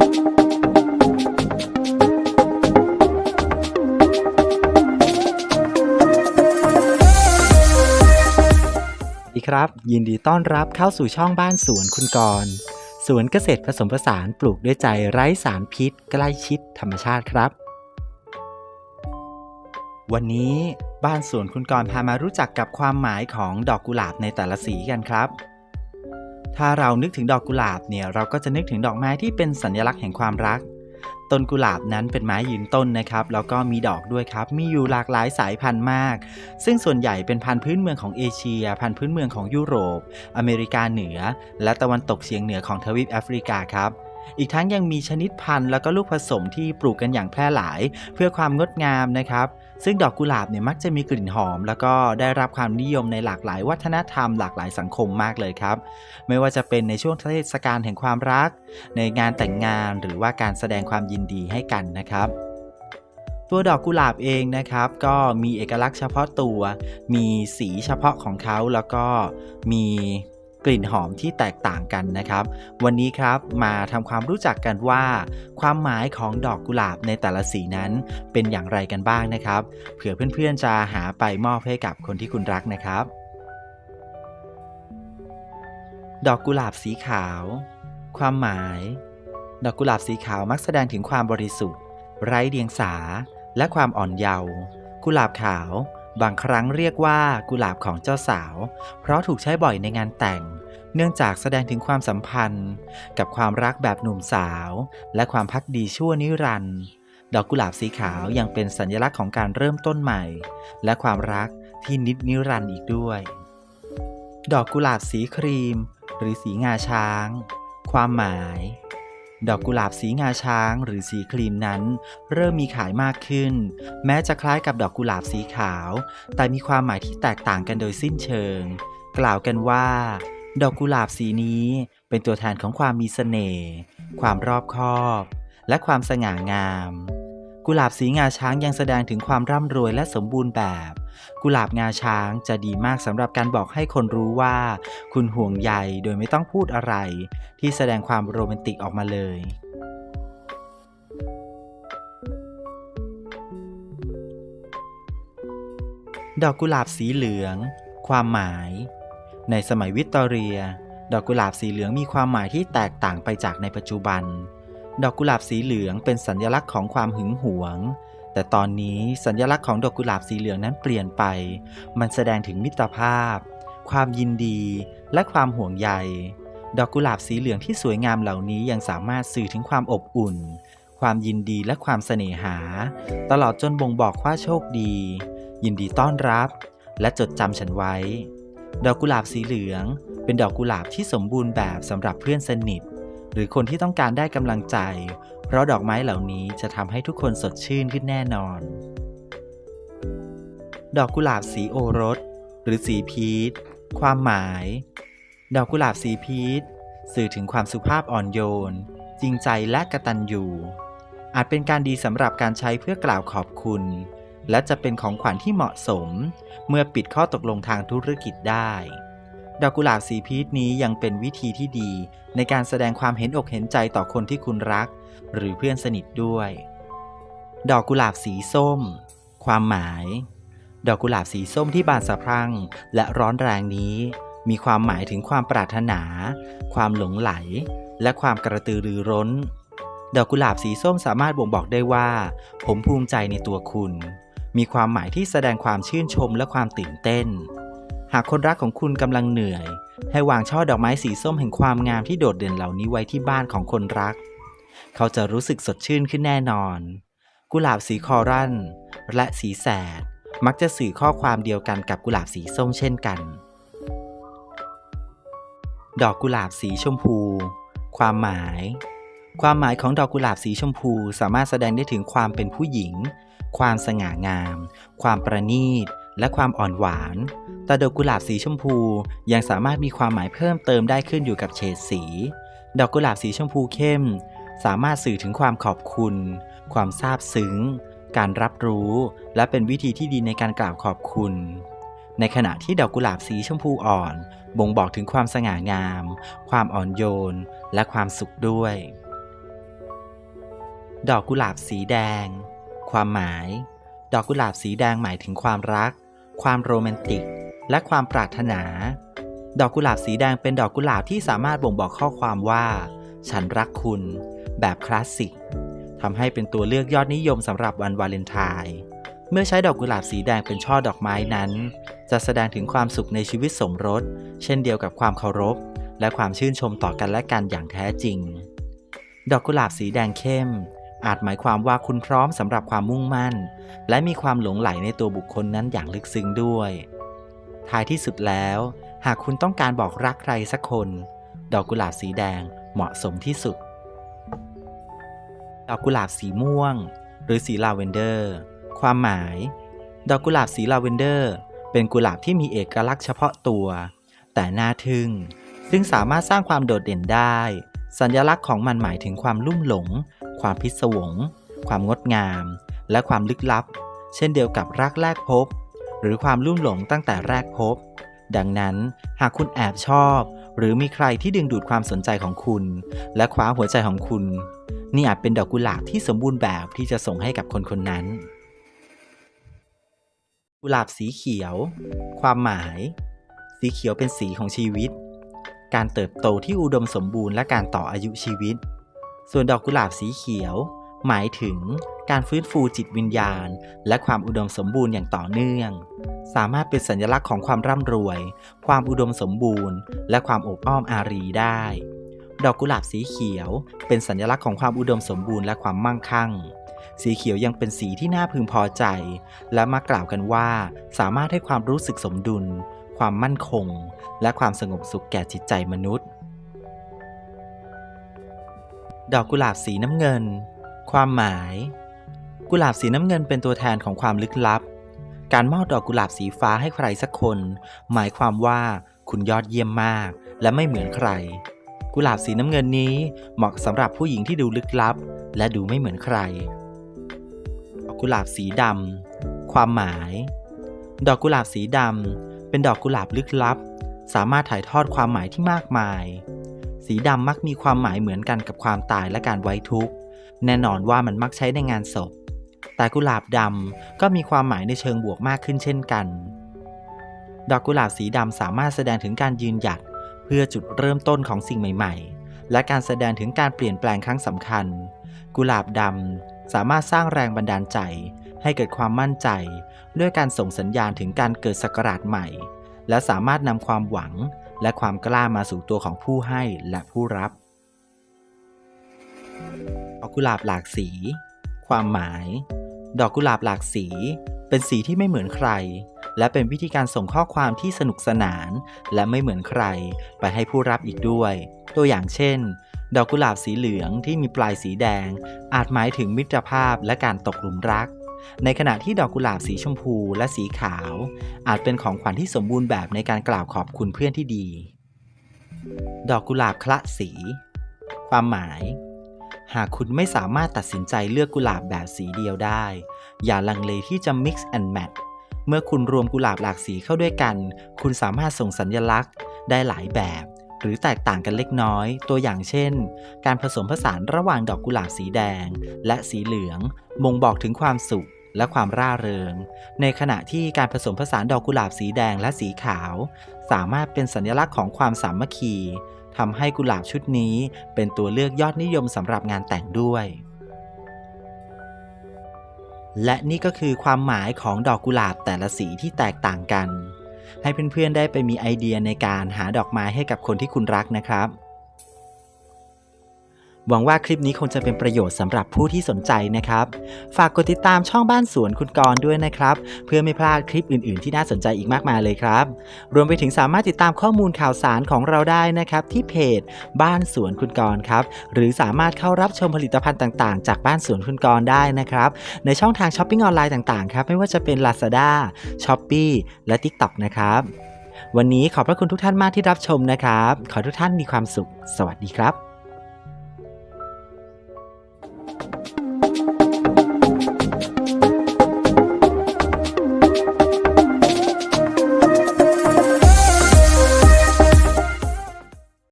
สวัสดีครับ ยินดีต้อนรับเข้าสู่ช่องบ้านสวนคุณกรสวนเกษตรผสมผสานปลูกด้วยใจไร้สารพิษ ใกล้ชิดธรรมชาติครับ วันนี้บ้านสวนคุณกรพามารู้จักกับความหมายของดอกกุหลาบในแต่ละสีกันครับ ถ้าเรานึกถึงดอกกุหลาบเนี่ยเราก็จะนึกถึงดอกไม้ที่เป็นสัญลักษณ์แห่งความรัก ต้นกุหลาบนั้นเป็นไม้ยืนต้นนะครับ แล้วก็มีดอกด้วยครับ มีอยู่หลากหลายสายพันธุ์มาก ซึ่งส่วนใหญ่เป็นพันธุ์พื้นเมืองของเอเชีย พันธุ์พื้นเมืองของยุโรป อเมริกาเหนือ และตะวันตกเฉียงเหนือของทวีปแอฟริกาครับอีกทั้งยังมีชนิดพันธุ์แล้วก็ลูกผสมที่ปลูกกันอย่างแพร่หลาย เพื่อความงดงามนะครับ ซึ่งดอกกุหลาบเนี่ยมักจะมีกลิ่นหอม แล้วก็ได้รับความนิยมในหลากหลายวัฒนธรรม หลากหลายสังคมมากเลยครับ ไม่ว่าจะเป็นในช่วงเทศกาลแห่งความรัก ในงานแต่งงานหรือว่าการแสดงความยินดีให้กันนะครับตัวดอกกุหลาบเองนะครับ ก็มีเอกลักษณ์เฉพาะตัว มีสีเฉพาะของเขาแล้วก็มี กลิ่นหอมที่แตกต่างกันนะครับ วันนี้ครับมาทำความรู้จักกันว่า ความหมายของดอกกุหลาบในแต่ละสีนั้นเป็นอย่างไรกันบ้างนะครับ เผื่อเพื่อนๆจะหาไปมอบให้กับคนที่คุณรักนะครับ ดอกกุหลาบสีขาว ความหมาย ดอกกุหลาบสีขาวมักแสดงถึงความบริสุทธิ์ ไร้เดียงสา และความอ่อนเยาว์กุหลาบขาว บางครั้งเรียกว่ากุหลาบของเจ้าสาว เพราะถูกใช้บ่อยในงานแต่ง เนื่องจากแสดงถึงความสัมพันธ์ กับความรักแบบหนุ่มสาว และความพักดีชั่วนิรันดร์ดอกกุหลาบสีขาวยังเป็นสัญลักษณ์ของการเริ่มต้นใหม่ และความรักที่นิดนิรันดร์อีกด้วย ดอกกุหลาบสีครีม หรือสีงาช้าง ความหมาย ดอกกุหลาบสีงาช้างหรือสีครีมนั้น เริ่มมีขายมากขึ้น แม้จะคล้ายกับดอกกุหลาบสีขาว แต่มีความหมายที่แตกต่างกันโดยสิ้นเชิง กล่าวกันว่า ดอกกุหลาบสีนี้เป็นตัวแทนของความมีเสน่ห์ความรอบคอบ และความสง่างาม กุหลาบสีงาช้างยังแสดงถึงความร่ำรวยและสมบูรณ์แบบ กุหลาบงาช้างจะดีมากสำหรับการบอกให้คนรู้ว่า คุณห่วงใยโดยไม่ต้องพูดอะไร ที่แสดงความโรแมนติกออกมาเลยดอกกุหลาบสีเหลือง ความหมาย ในสมัยวิกตอเรีย ดอกกุหลาบสีเหลืองมีความหมายที่แตกต่างไปจากในปัจจุบัน ดอกกุหลาบสีเหลืองเป็นสัญลักษณ์ของความหึงหวง แต่ตอนนี้สัญลักษณ์ของดอกกุหลาบสีเหลืองนั้นเปลี่ยนไป มันแสดงถึงมิตรภาพ ความยินดีและความห่วงใย ดอกกุหลาบสีเหลืองที่สวยงามเหล่านี้ยังสามารถสื่อถึงความอบอุ่น ความยินดีและความเสน่หา ตลอดจนบ่งบอกว่าโชคดี ยินดีต้อนรับ และจดจำฉันไว้ ดอกกุหลาบสีเหลือง เป็นดอกกุหลาบที่สมบูรณ์แบบสำหรับเพื่อนสนิท หรือคนที่ต้องการได้กำลังใจ เพราะดอกไม้เหล่านี้จะทำให้ทุกคนสดชื่นขึ้นแน่นอน ดอกกุหลาบสีโอรส หรือสีพีชความหมาย ดอกกุหลาบสีพีชสื่อถึงความสุภาพอ่อนโยน จริงใจและกระตัญญูอาจเป็นการดีสำหรับการใช้เพื่อกล่าวขอบคุณ และจะเป็นของขวัญที่เหมาะสม เมื่อปิดข้อตกลงทางธุรกิจได้ ดอกกุหลาบสีพีชนี้ยังเป็นวิธีที่ดี ในการแสดงความเห็นอกเห็นใจต่อคนที่คุณรัก หรือเพื่อนสนิทด้วย ดอกกุหลาบสีส้ม ความหมาย ดอกกุหลาบสีส้มที่บานสะพรั่ง และร้อนแรงนี้ มีความหมายถึงความปรารถนา ความหลงไหล และความกระตือรือร้น ดอกกุหลาบสีส้มสามารถบ่งบอกได้ว่า ผมภูมิใจในตัวคุณ มีความหมายที่แสดงความชื่นชมและความตื่นเต้น หากคนรักของคุณกำลังเหนื่อย ให้วางช่อดอกไม้สีส้มแห่งความงามที่โดดเด่นเหล่านี้ไว้ที่บ้านของคนรัก เขาจะรู้สึกสดชื่นขึ้นแน่นอน กุหลาบสีคอรัลและสีแสด มักจะสื่อข้อความเดียวกันกับกุหลาบสีส้มเช่นกัน ดอกกุหลาบสีชมพู ความหมาย ความหมายของดอกกุหลาบสีชมพูสามารถแสดงได้ถึงความเป็นผู้หญิง ความสง่างาม ความประณีต และความอ่อนหวาน แต่ดอกกุหลาบสีชมพูยังสามารถมีความหมายเพิ่มเติมได้ขึ้นอยู่กับเฉดสี ดอกกุหลาบสีชมพูเข้ม สามารถสื่อถึงความขอบคุณ ความซาบซึ้ง การรับรู้ และเป็นวิธีที่ดีในการกล่าวขอบคุณ ในขณะที่ดอกกุหลาบสีชมพูอ่อน บ่งบอกถึงความสง่างาม ความอ่อนโยน และความสุขด้วย ดอกกุหลาบสีแดง ความหมาย ดอกกุหลาบสีแดงหมายถึงความรัก ความโรแมนติก และความปรารถนา ดอกกุหลาบสีแดงเป็นดอกกุหลาบที่สามารถบ่งบอกข้อความว่า ฉันรักคุณ แบบคลาสสิกทำให้เป็นตัวเลือกยอดนิยมสำหรับวันวาเลนไทน์เมื่อใช้ดอกกุหลาบสีแดงเป็นช่อดอกไม้นั้น จะแสดงถึงความสุขในชีวิตสมรส เช่นเดียวกับความเคารพ และความชื่นชมต่อกันและกันอย่างแท้จริง ดอกกุหลาบสีแดงเข้ม อาจหมายความว่าคุณพร้อมสำหรับความมุ่งมั่น และมีความหลงไหลในตัวบุคคลนั้นอย่างลึกซึ้งด้วย ท้ายที่สุดแล้ว หากคุณต้องการบอกรักใครสักคน ดอกกุหลาบสีแดงเหมาะสมที่สุด ดอกกุหลาบสีม่วง หรือสีลาเวนเดอร์ ความหมาย ดอกกุหลาบสีลาเวนเดอร์ เป็นกุหลาบที่มีเอกลักษณ์เฉพาะตัว แต่น่าทึ่งซึ่งสามารถสร้างความโดดเด่นได้ สัญลักษณ์ของมันหมายถึงความลุ่มหลง ความพิศวง ความงดงาม และความลึกลับ เช่นเดียวกับรักแรกพบ หรือความลุ่มหลงตั้งแต่แรกพบ ดังนั้นหากคุณแอบชอบ หรือมีใครที่ดึงดูดความสนใจของคุณ และคว้าหัวใจของคุณ นี่อาจเป็นดอกกุหลาบที่สมบูรณ์แบบที่จะส่งให้กับคนคนนั้น กุหลาบสีเขียว ความหมาย สีเขียวเป็นสีของชีวิตการเติบโตที่อุดมสมบูรณ์และการต่ออายุชีวิต ส่วนดอกกุหลาบสีเขียว หมายถึงการฟื้นฟูจิตวิญญาณ และความอุดมสมบูรณ์อย่างต่อเนื่อง สามารถเป็นสัญลักษณ์ของความร่ำรวย ความอุดมสมบูรณ์ และความอบอ้อมอารีได้ ดอกกุหลาบสีเขียว เป็นสัญลักษณ์ของความอุดมสมบูรณ์และความมั่งคั่ง สีเขียวยังเป็นสีที่น่าพึงพอใจ และมักกล่าวกันว่า สามารถให้ความรู้สึกสมดุล ความมั่นคง และความสงบสุขแก่จิตใจมนุษย์ ดอกกุหลาบสีน้ำเงิน ความหมาย กุหลาบสีน้ำเงินเป็นตัวแทนของความลึกลับ การมอบดอกกุหลาบสีฟ้าให้ใครสักคน หมายความว่าคุณยอดเยี่ยมมาก และไม่เหมือนใคร กุหลาบสีน้ำเงินนี้เหมาะสำหรับผู้หญิงที่ดูลึกลับ และดูไม่เหมือนใคร ดอกกุหลาบสีดำความหมาย ดอกกุหลาบสีดำเป็นดอกกุหลาบลึกลับ สามารถถ่ายทอดความหมายที่มากมาย สีดำมักมีความหมายเหมือนกันกับความตายและการไว้ทุกข์ แน่นอนว่ามันมักใช้ในงานศพ แต่กุหลาบดำก็มีความหมายในเชิงบวกมากขึ้นเช่นกัน ดอกกุหลาบสีดำสามารถแสดงถึงการยืนหยัดเพื่อจุดเริ่มต้นของสิ่งใหม่ๆ และการแสดงถึงการเปลี่ยนแปลงครั้งสำคัญ กุหลาบดำสามารถสร้างแรงบันดาลใจ ให้เกิดความมั่นใจ ด้วยการส่งสัญญาณถึงการเกิดศักราชใหม่ และสามารถนำความหวัง และความกล้ามาสู่ตัวของผู้ให้และผู้รับดอกกุหลาบหลากสี ความหมาย ดอกกุหลาบหลากสี เป็นสีที่ไม่เหมือนใคร และเป็นวิธีการส่งข้อความที่สนุกสนาน และไม่เหมือนใคร ไปให้ผู้รับอีกด้วย ตัวอย่างเช่น ดอกกุหลาบสีเหลืองที่มีปลายสีแดง อาจหมายถึงมิตรภาพและการตกหลุมรัก ในขณะที่ดอกกุหลาบสีชมพูและสีขาว อาจเป็นของขวัญที่สมบูรณ์แบบในการกล่าวขอบคุณเพื่อนที่ดี ดอกกุหลาบคละสี ความหมาย หากคุณไม่สามารถตัดสินใจเลือกกุหลาบแบบสีเดียวได้ อย่าลังเลที่จะ mix and match เมื่อคุณรวมกุหลาบหลากสีเข้าด้วยกัน คุณสามารถส่งสัญลักษณ์ ได้หลายแบบ หรือแตกต่างกันเล็กน้อย ตัวอย่างเช่น การผสมผสานระหว่างดอกกุหลาบสีแดง และสีเหลืองบ่งบอกถึงความสุข และความร่าเริง ในขณะที่การผสมผสานดอกกุหลาบสีแดงและสีขาว สามารถเป็นสัญลักษณ์ของความสามัคคีทำให้กุหลาบชุดนี้เป็นตัวเลือกยอดนิยมสำหรับงานแต่งด้วย และนี่ก็คือความหมายของดอกกุหลาบแต่ละสีที่แตกต่างกัน ให้เพื่อนๆได้ไปมีไอเดียในการหาดอกไม้ให้กับคนที่คุณรักนะครับ หวังว่าคลิปนี้คงจะเป็นประโยชน์สำหรับผู้ที่สนใจนะครับ ฝากกดติดตามช่องบ้านสวนคุณกรด้วยนะครับ เพื่อไม่พลาดคลิปอื่นๆ ที่น่าสนใจอีกมากมายเลยครับ รวมไปถึงสามารถติดตามข้อมูลข่าวสารของเราได้นะครับ ที่เพจบ้านสวนคุณกรครับ หรือสามารถเข้ารับชมผลิตภัณฑ์ต่างๆ จากบ้านสวนคุณกรได้นะครับ ในช่องทางช้อปปิ้งออนไลน์ต่างๆครับไม่ว่าจะเป็น Lazada, Shopee และ TikTok นะครับวันนี้ขอบพระคุณทุกท่านมากที่รับชมนะครับ ขอทุกท่านมีความสุข สวัสดีครับ